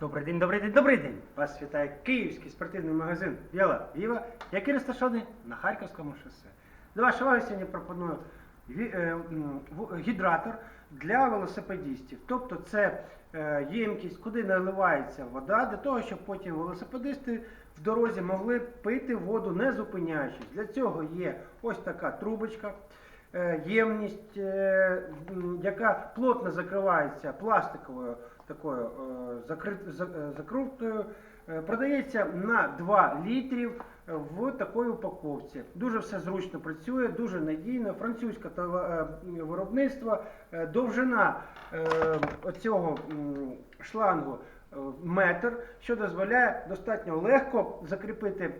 Добрий день, добрий день, добрий день! Вас вітає київський спортивний магазин Біла Віва, який розташований на Харківському шосе. До вашої уваги сьогодні пропоную е, гідратор для велосипедистів. Тобто це е, ємкість, куди наливається вода, для того, щоб потім велосипедисти в дорозі могли пити воду не зупиняючись. Для цього є ось така трубочка ємність, е, яка плотно закривається пластиковою такою е, е, закруткою, е, продається на 2 літрів е, в такій упаковці. Дуже все зручно працює, дуже надійно. Французьке е, виробництво, Е, довжина е, оцього шлангу е, метр, що дозволяє достатньо легко закріпити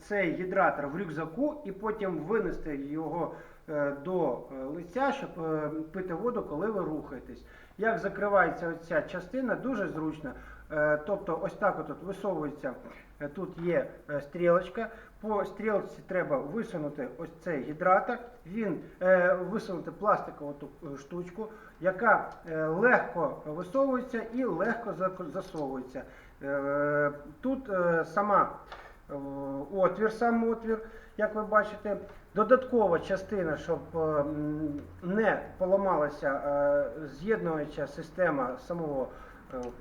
цей гідратор в рюкзаку і потім винести його е, до е, лиця, щоб е, пити воду, коли ви рухаєтесь. Як закривається оця частина, дуже зручно. Е, Тобто, ось так от висовується. е, Тут є е, стрілочка. По стрілці треба висунути ось цей гідратор. Він е, висунути пластикову ту штучку, яка легко висовується і легко засовується. Е, Тут е, сама отвір, сам отвір, як ви бачите. Додаткова частина, щоб не поламалася з'єднуюча система самого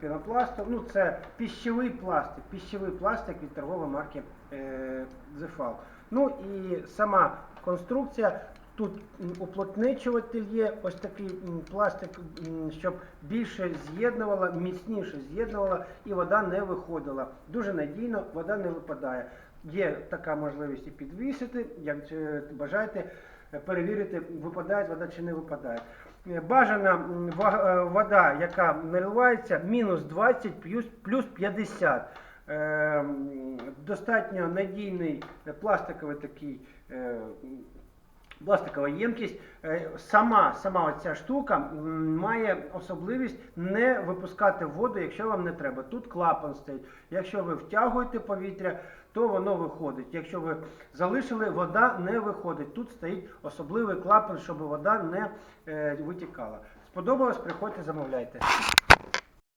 е. Ну, це піщовий пластик, піщовий пластик від торгової марки Zefal. Ну і сама конструкція. Тут уплотничуватель є, ось такий пластик, щоб більше з'єднувала, міцніше з'єднувала і вода не виходила. Дуже надійно, вода не випадає. Є така можливість і підвісити, як е, бажаєте е, перевірити, випадає вода чи не випадає. Е, Бажана е, вода, яка наливається, мінус 20 плюс, плюс 50. Е, Достатньо надійний е, пластиковий такий. Пластикова ємкість, Е, сама, сама оця штука має особливість не випускати воду, якщо вам не треба. Тут клапан стоїть. Якщо ви втягуєте повітря, то воно виходить. Якщо ви залишили, вода не виходить. Тут стоїть особливий клапан, щоб вода не е, витікала. Сподобалось, приходьте, замовляйте.